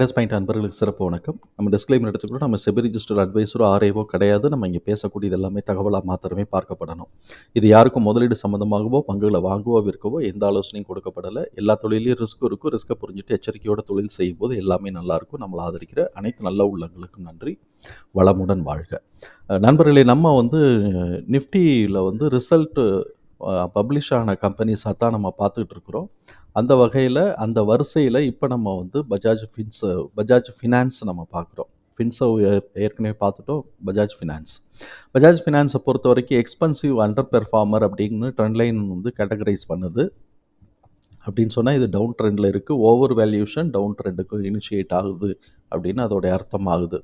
Plus point அன்பர்களுக்கு சிறப்பு வணக்கம். நம்ம டிஸ்க்ளைமர் எடுத்துக்கிறோம் நம்ம செபி ரிஜிஸ்டர் அட்வைஸரோ ஆர்ஏவோ கிடையாது. நம்ம இங்கே பேசக்கூடியது எல்லாமே தகவலாக மாத்திரமே பார்க்கப்படணும். இது யாருக்கும் முதலீடு சம்மந்தமாகவோ பங்குகளை வாங்கவோ விற்கவோ எந்த ஆலோசனையும் கொடுக்கப்படலை. எல்லா தொழிலையும் ரிஸ்க் இருக்கும். ரிஸ்க்கை புரிஞ்சுட்டு எச்சரிக்கையோட தொழில் செய்யும் போது எல்லாமே நல்லாயிருக்கும் நம்மளை ஆதரிக்கிற அனைத்து நல்ல உள்ளங்களுக்கும் நன்றி. வளமுடன் வாழ்க. நண்பர்களே நம்ம வந்து நிஃப்டியில் வந்து ரிசல்ட்டு பப்ளிஷ் ஆன கம்பெனிஸாக தான் நம்ம பார்த்துக்கிட்டு இருக்கிறோம். அந்த வகையில் அந்த வரிசையில் இப்போ நம்ம வந்து பஜாஜ் ஃபின்ஸ் பஜாஜ் ஃபினான்ஸ் நம்ம பார்க்குறோம் ஃபின்ஸை ஏற்கனவே பார்த்துட்டோம் பஜாஜ் ஃபினான்ஸ். பஜாஜ் ஃபினான்ஸை பொறுத்த வரைக்கும் எக்ஸ்பென்சிவ் அண்டர் பெர்ஃபார்மர் அப்படின்னு ட்ரெண்ட் லைன் வந்து கேட்டகரைஸ் பண்ணுது. அப்படின்னு சொன்னால் இது டவுன் ட்ரெண்டில் இருக்குது ஓவர் வேல்யூஷன் டவுன் ட்ரெண்டுக்கு இனிஷியேட் ஆகுது அப்படின்னு அதோடைய அர்த்தம் ஆகுது.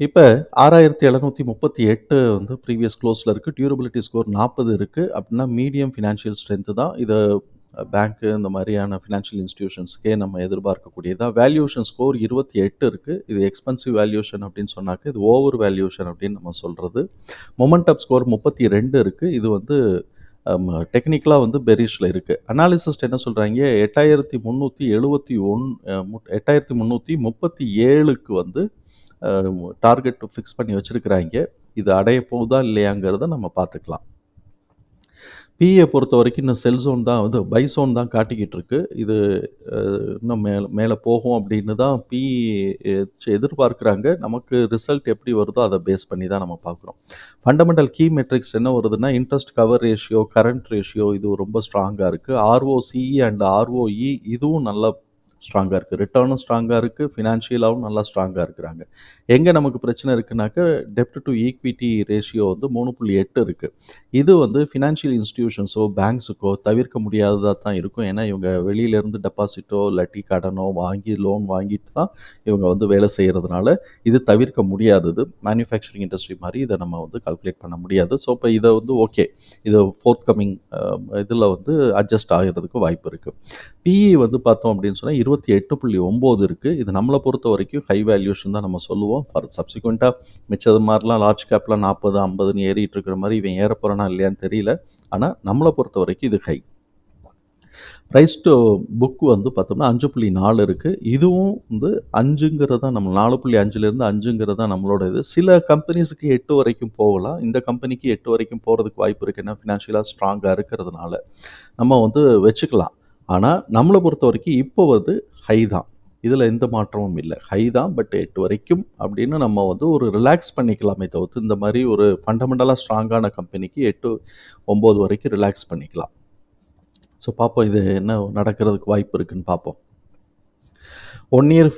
இப்போ ஆறாயிரத்தி எழுநூற்றி முப்பத்தி எட்டு வந்து ப்ரீவியஸ் க்ளோஸில் இருக்குது டியூரபிலிட்டி ஸ்கோர் நாற்பது இருக்குது அப்படின்னா மீடியம் ஃபினான்ஷியல் ஸ்ட்ரென்த்து தான். இதை பேங்க்கு இந்த மாதிரியான ஃபினான்ஷியல் இன்ஸ்டியூஷன்ஸ்க்கே நம்ம எதிர்பார்க்கக்கூடியதாக வேல்யூஷன் ஸ்கோர் இருபத்தி எட்டு இருக்குது இது எக்ஸ்பென்சிவ் வேல்யூஷன் அப்படின்னு சொன்னாக்க இது ஓவர் வேல்யூஷன் அப்படின்னு நம்ம சொல்கிறது மொமெண்டப் ஸ்கோர் முப்பத்தி ரெண்டு இருக்குது இது வந்து டெக்னிக்கலாக வந்து பெரிஷில் இருக்குது அனாலிசிஸ்ட் என்ன சொல்கிறாங்க எட்டாயிரத்தி முந்நூற்றி எழுபத்தி ஒன் எட்டாயிரத்தி முந்நூற்றி முப்பத்தி ஏழுக்கு வந்து டார்கெட் ஃபிக்ஸ் பண்ணி வச்சுருக்கிறாங்க. இது அடைய போகுதா இல்லையாங்கிறத நம்ம பார்த்துக்கலாம். பிஏ பொறுத்த வரைக்கும் இன்னும் செல் ஜோன் தான் வந்து பை ஜோன் தான் காட்டிக்கிட்டு இருக்கு. இது இன்னும் மேலே மேலே போகும் அப்படின்னு தான் பி எதிர்பார்க்குறாங்க. நமக்கு ரிசல்ட் எப்படி வருதோ அதை பேஸ் பண்ணி தான் நம்ம பார்க்குறோம். ஃபண்டமெண்டல் கீ மெட்ரிக்ஸ் என்ன வருதுன்னா interest cover ratio current ratio இது ரொம்ப ஸ்ட்ராங்காக இருக்குது ஆர்ஓசிஇ அண்ட் ஆர்ஓஇ இதுவும் நல்லா ஸ்ட்ராங்காக இருக்குது ரிட்டர்னும் ஸ்ட்ராங்காக இருக்குது ஃபினான்ஷியலாகவும் நல்லா ஸ்ட்ராங்காக இருக்கிறாங்க. எங்கே நமக்கு பிரச்சனை இருக்குனாக்க டெப்ட் டு ஈக்விட்டி ரேஷியோ வந்து மூணு புள்ளி எட்டு இருக்குது இது வந்து ஃபினான்ஷியல் இன்ஸ்டிடியூஷன்ஸோ பேங்க்ஸுக்கோ தவிர்க்க முடியாததாக தான் இருக்கும். ஏன்னா இவங்க வெளியிலேருந்து டெபாசிட்டோ இல்லாட்டி கடனோ வாங்கி லோன் வாங்கிட்டு தான் இவங்க வந்து வேலை செய்கிறதுனால இது தவிர்க்க முடியாதது. மேனுஃபேக்சரிங் இண்டஸ்ட்ரி மாதிரி இதை நம்ம வந்து கால்குலேட் பண்ண முடியாது. ஸோ இப்போ இதை வந்து ஓகே இது ஃபோர்த் கம்மிங் இதில் வந்து அட்ஜஸ்ட் ஆகிறதுக்கு வாய்ப்பு இருக்குது பிஇ வந்து பார்த்தோம் அப்படின்னு சொன்னால் இருபத்தி எட்டு புள்ளி ஒம்பது இருக்குது இது நம்மளை பொறுத்த வரைக்கும் ஹை வேல்யூஷன் தான் நம்ம சொல்லுவோம். ஃபார் சப்சிக்வெண்ட்டாக மிச்சது மாதிரிலாம் லார்ஜ் கேப்லாம் நாற்பது ஐம்பதுன்னு ஏறிட்டு இருக்கிற மாதிரி இவன் ஏற போகிறானா இல்லையான்னு தெரியல. ஆனால் நம்மளை பொறுத்த வரைக்கும் இது ஹை ப்ரைஸ் டு புக் வந்து பார்த்தோம்னா அஞ்சு புள்ளி நாலு இருக்குது இதுவும் வந்து அஞ்சுங்கிறது தான் நம்ம நாலு புள்ளி அஞ்சுலேருந்து அஞ்சுங்கிறது தான் நம்மளோட இது. சில கம்பெனிஸுக்கு எட்டு வரைக்கும் போகலாம். இந்த கம்பெனிக்கு எட்டு வரைக்கும் போகிறதுக்கு வாய்ப்பு இருக்குது ஏன்னா ஃபினான்ஷியலாக ஸ்ட்ராங்காக இருக்கிறதுனால நம்ம வந்து வச்சுக்கலாம். ஆனால் நம்மளை பொறுத்த வரைக்கும் இப்போ வந்து ஹை தான். இதில் எந்த மாற்றமும் இல்லை. ஹை தான் பட் எட்டு வரைக்கும் அப்படின்னு நம்ம வந்து ஒரு ரிலாக்ஸ் பண்ணிக்கலாமே தவிர்த்து இந்த மாதிரி ஒரு ஃபண்டமெண்டலாக ஸ்ட்ராங்கான கம்பெனிக்கு எட்டு ஒம்பது வரைக்கும் ரிலாக்ஸ் பண்ணிக்கலாம். ஸோ பார்ப்போம் இது என்ன நடக்கிறதுக்கு வாய்ப்பு இருக்குன்னு பார்ப்போம். One year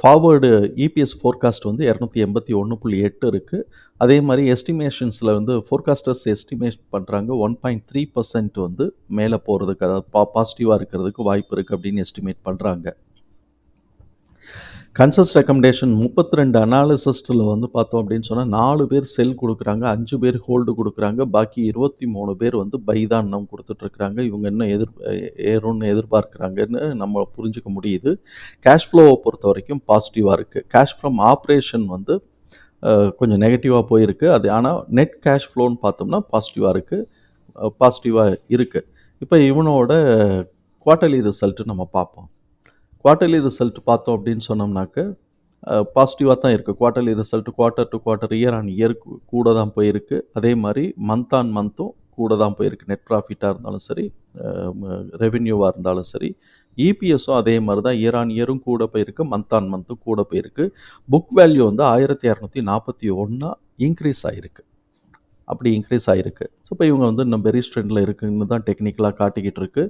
forward EPS forecast வந்து இரநூத்தி எண்பத்தி ஒன்று புள்ளி எட்டு இருக்குது அதே மாதிரி எஸ்டிமேஷன்ஸில் வந்து ஃபோர்காஸ்டர்ஸ் எஸ்டிமேட் பண்ணுறாங்க ஒன் பாயிண்ட் த்ரீ பர்சன்ட் வந்து மேலே போகிறதுக்கு அதாவது பா பாசிட்டிவாக இருக்கிறதுக்கு வாய்ப்பு இருக்குது அப்படின்னு எஸ்டிமேட் பண்ணுறாங்க கன்சஸ் ரெக்கமெண்டேஷன் முப்பத்தி ரெண்டு அனாலிசிஸ்டில் வந்து பார்த்தோம் அப்படின்னு சொன்னால் நாலு பேர் செல் கொடுக்குறாங்க அஞ்சு பேர் ஹோல்டு கொடுக்குறாங்க பாக்கி இருபத்தி மூணு பேர் வந்து பை தான் கொடுத்துட்ருக்குறாங்க. இவங்க இன்னும் எதிர் ஏறும்னு எதிர்பார்க்குறாங்கன்னு நம்ம புரிஞ்சுக்க முடியுது. கேஷ் ஃப்ளோவை பொறுத்த வரைக்கும் பாசிட்டிவாக இருக்குது கேஷ் ஃப்ரம் ஆப்ரேஷன் வந்து கொஞ்சம் நெகட்டிவாக போயிருக்கு. அது ஆனால் நெட் கேஷ் ஃப்ளோன்னு பார்த்தோம்னா பாசிட்டிவாக இருக்குது பாசிட்டிவாக இருக்குது இப்போ இவனோட குவார்ட்டர்லி ரிசல்ட்டு நம்ம பார்ப்போம். குவார்ட்டர்லி ரிசல்ட் பார்த்தோம் அப்படின்னு சொன்னோம்னாக்க பாசிட்டிவாக தான் இருக்குது quarterly result quarter to quarter year on year கூட தான் போயிருக்கு. அதே மாதிரி மந்த் ஆன் மந்த்தும் கூட தான் போயிருக்கு. நெட் ப்ராஃபிட்டாக இருந்தாலும் சரி ரெவென்யூவாக இருந்தாலும் சரி இபிஎஸும் அதே மாதிரி தான். இயர் ஆன் இயரும் கூட போயிருக்கு மந்த் ஆன் மந்த்தும் கூட போயிருக்கு. புக் வேல்யூ வந்து ஆயிரத்தி இரநூத்தி நாற்பத்தி ஒன்றா இன்க்ரீஸ் ஆகிருக்கு அப்படி இன்க்ரீஸ் ஆகிருக்கு ஸோ இப்போ இவங்க வந்து இன்னும் பெரிய ஸ்ட்ரெண்டில் இருக்குன்னு தான் டெக்னிக்கலாக காட்டிக்கிட்டு இருக்கு.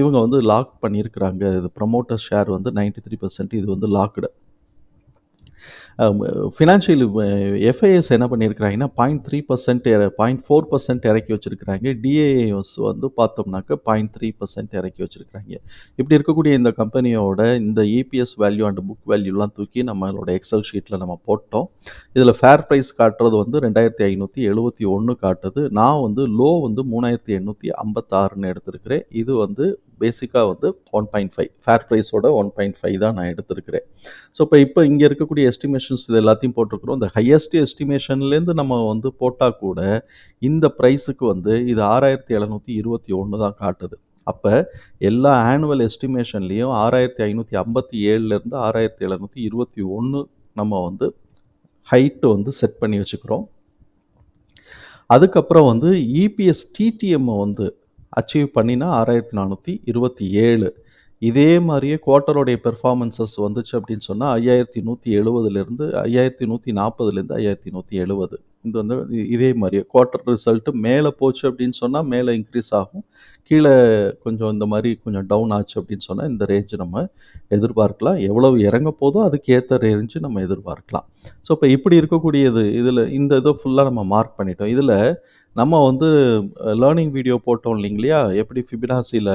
இவங்க வந்து லாக் பண்ணியிருக்கிறாங்க. இது ப்ரமோட்டர் ஷேர் வந்து 93% த்ரீ பர்சன்ட் இது வந்து லாக்டு ஃபினான்ஷியல் எஃப்ஐஎஸ் என்ன பண்ணியிருக்கிறாங்கன்னா point three percent point four percent இறக்கி வச்சுருக்கிறாங்க. டிஏஎஸ் வந்து பார்த்தோம்னாக்க பாயிண்ட் த்ரீ பர்சன்ட் இறக்கி வச்சுருக்கிறாங்க. இப்படி இருக்கக்கூடிய இந்த கம்பெனியோட இந்த இபிஎஸ் வேல்யூ அண்ட் புக் வேல்யூலாம் தூக்கி நம்மளோட எக்ஸல் ஷீட்டில் நம்ம போட்டோம். இதில் ஃபேர் ப்ரைஸ் காட்டுறது வந்து ரெண்டாயிரத்தி ஐநூற்றி எழுபத்தி ஒன்று காட்டுது. நான் வந்து லோ வந்து மூணாயிரத்தி எண்ணூற்றி ஐம்பத்தாறுன்னு எடுத்திருக்கிறேன். இது வந்து பேசிக்காக வந்து ஒன் பாயிண்ட் ஃபைவ் ஃபேர் ப்ரைஸோட ஒன் பாயிண்ட் ஃபைவ் தான் நான் எடுத்திருக்கிறேன். ஸோ இப்போ இப்போ இங்கே இருக்கக்கூடிய எஸ்டிமேஷன்ஸ் இது எல்லாத்தையும் போட்டிருக்கிறோம். இந்த ஹையஸ்ட் எஸ்டிமேஷன்லேருந்து நம்ம வந்து போட்டால் கூட இந்த ப்ரைஸுக்கு வந்து இது ஆறாயிரத்தி எழுநூற்றி இருபத்தி ஒன்று தான் காட்டுது. அப்போ எல்லா ஆனுவல் எஸ்டிமேஷன்லேயும் ஆறாயிரத்தி ஐநூற்றி ஐம்பத்தி ஏழுலேருந்து ஆறாயிரத்தி எழுநூற்றி இருபத்தி ஒன்று நம்ம வந்து ஹைட்டு வந்து செட் பண்ணி வச்சுக்கிறோம். அதுக்கப்புறம் வந்து இபிஎஸ் டிடிஎம்மை வந்து அச்சீவ் பண்ணினா ஆறாயிரத்தி நானூற்றி இருபத்தி ஏழு. இதே மாதிரியே குவார்ட்டருடைய பெர்ஃபார்மன்ஸஸ் வந்துச்சு அப்படின்னு சொன்னால் ஐயாயிரத்தி நூற்றி எழுபதுலேருந்து ஐயாயிரத்தி நூற்றி நாற்பதுலேருந்து ஐயாயிரத்தி நூற்றி எழுபது இது வந்து இதே மாதிரியே குவார்ட்டர் ரிசல்ட்டு மேலே போச்சு அப்படின்னு சொன்னால் மேலே இன்க்ரீஸ் ஆகும். கீழே கொஞ்சம் இந்த மாதிரி கொஞ்சம் டவுன் ஆச்சு அப்படின்னு சொன்னால் இந்த ரேஞ்சு நம்ம எதிர்பார்க்கலாம். எவ்வளவு இறங்க போதோ அதுக்கேற்ற ரேஞ்சு நம்ம எதிர்பார்க்கலாம். ஸோ இப்போ இப்படி இருக்கக்கூடியது இதில் இந்த இதை ஃபுல்லாக நம்ம மார்க் பண்ணிட்டோம். இதில் நம்ம வந்து லேர்னிங் வீடியோ போட்டோம் இல்லைங்களா? எப்படி ஃபிபினாசியில்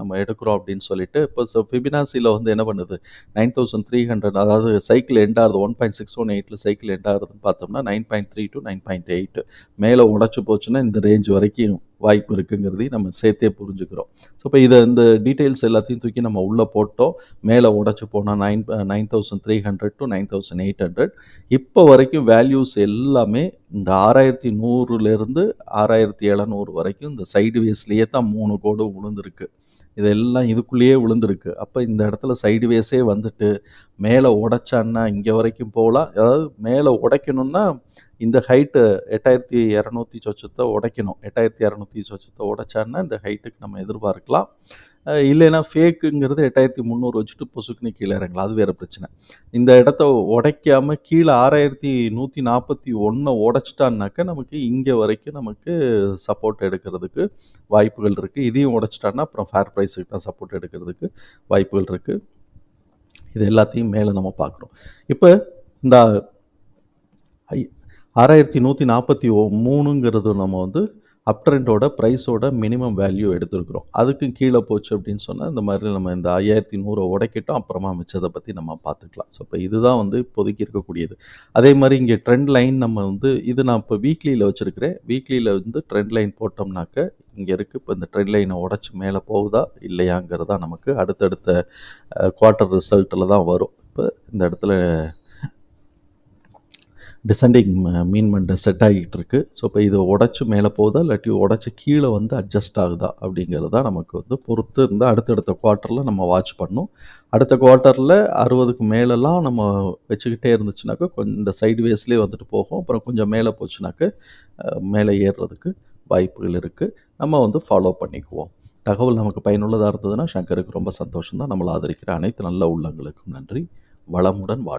நம்ம எடுக்கிறோம் அப்படின்னு சொல்லிட்டு இப்போ ஃபிபினாசியில் வந்து என்ன பண்ணுது? நைன் தௌசண்ட் த்ரீ ஹண்ட்ரட் அதாவது சைக்கிள் எண்ட் ஆகுது ஒன் பாயிண்ட் சிக்ஸ் ஒன் எயிட்டில் சைக்கிள் எண்ட் ஆகுதுன்னு பார்த்தோம்னா nine point three to nine point eight மேலே உடச்சி போச்சுன்னா இந்த ரேஞ்ச் வரைக்கும் வாய்ப்பு இருக்குங்கிறதையும் நம்ம சேர்த்தே புரிஞ்சுக்கிறோம். ஸோ இப்போ இதை இந்த டீட்டெயில்ஸ் எல்லாத்தையும் தூக்கி நம்ம உள்ளே போட்டோம். மேலே உடச்சி போனால் nine nine thousand three hundred to nine thousand eight hundred இப்போ வரைக்கும் வேல்யூஸ் எல்லாமே இந்த ஆறாயிரத்தி நூறுலேருந்து ஆறாயிரத்தி எழுநூறு வரைக்கும் இந்த சைடு வேஸ்லேயே தான் மூணு கோடு உளுந்துருக்கு. இதெல்லாம் இதுக்குள்ளேயே விழுந்திருக்கு. அப்போ இந்த இடத்துல சைடு வேஸே வந்துட்டு மேலே உடைச்சான்னா இங்கே வரைக்கும் போகலாம். அதாவது மேலே உடைக்கணும்னா இந்த ஹைட்டு எட்டாயிரத்தி இரநூத்தி சொச்சத்தை உடைக்கணும். எட்டாயிரத்தி இரநூத்தி சொச்சத்தை உடைச்சான்னா இந்த ஹைட்டுக்கு நம்ம எதிர்பார்க்கலாம். இல்லைன்னா ஃபேக்குங்கிறது எட்டாயிரத்தி முந்நூறு வச்சுட்டு பொசுக்குன்னு கீழே இறங்கலாம். அது வேறு பிரச்சனை. இந்த இடத்த உடைக்காமல் கீழே ஆறாயிரத்தி நூற்றி நாற்பத்தி ஒன்றை உடைச்சிட்டான்னாக்கா நமக்கு இங்கே வரைக்கும் நமக்கு சப்போர்ட் எடுக்கிறதுக்கு வாய்ப்புகள் இருக்குது இதையும் உடைச்சிட்டான்னா அப்புறம் ஃபேர் ப்ரைஸுக்கு தான் சப்போர்ட் எடுக்கிறதுக்கு வாய்ப்புகள் இருக்குது இது எல்லாத்தையும் மேலே நம்ம பார்க்குறோம் இப்போ இந்த ஐ ஆறாயிரத்தி நூற்றி நாற்பத்தி ஓ மூணுங்கிறது நம்ம வந்து அப் ட்ரெண்டோட ப்ரைஸோட மினிமம் வேல்யூ எடுத்திருக்கிறோம். அதுக்கு கீழே போச்சு அப்படின்னு சொன்னால் இந்த மாதிரி நம்ம இந்த ஐயாயிரத்தி நூறை உடைக்கிட்டோம். அப்புறமா மிச்சத்தை பற்றி நம்ம பார்த்துக்கலாம். ஸோ இப்போ இதுதான் வந்து இப்போதைக்கு இருக்கக்கூடியது. அதே மாதிரி இங்கே ட்ரெண்ட் லைன் நம்ம வந்து இது நான் இப்போ வீக்லியில் வச்சுருக்கிறேன். வீக்லியில் வந்து ட்ரெண்ட் லைன் போட்டோம்னாக்க இங்கே இருக்குது இப்போ இந்த ட்ரெண்ட் லைனை உடச்சி மேலே போகுதா இல்லையாங்கிறதா நமக்கு அடுத்தடுத்த குவார்ட்டர் ரிசல்ட்டில் தான் வரும். இப்போ இந்த இடத்துல டிசெண்டிங் மீன்மெண்ட் செட் ஆகிட்டு இருக்கு ஸோ இப்போ இது உடச்சி மேலே போகுதா இல்லாட்டி உடச்சி கீழே வந்து அட்ஜஸ்ட் ஆகுதா அப்படிங்கிறது தான் நமக்கு வந்து பொறுத்து இருந்து அடுத்தடுத்த குவார்ட்டரில் நம்ம வாட்ச் பண்ணும் அடுத்த குவார்ட்டரில் அறுபதுக்கு மேலெல்லாம் நம்ம வச்சுக்கிட்டே இருந்துச்சுனாக்கா கொஞ்சம் இந்த சைடு வேஸ்லேயே வந்துட்டு போகும். அப்புறம் கொஞ்சம் மேலே போச்சுனாக்க மேலே ஏறுறதுக்கு வாய்ப்புகள் இருக்குது நம்ம வந்து ஃபாலோ பண்ணிக்குவோம். தகவல் நமக்கு பயனுள்ளதாக இருந்ததுன்னா சங்கருக்கு ரொம்ப சந்தோஷம் தான் நம்மளை ஆதரிக்கிற அனைத்து நல்ல உள்ளங்களுக்கும் நன்றி. வளமுடன் வாழ்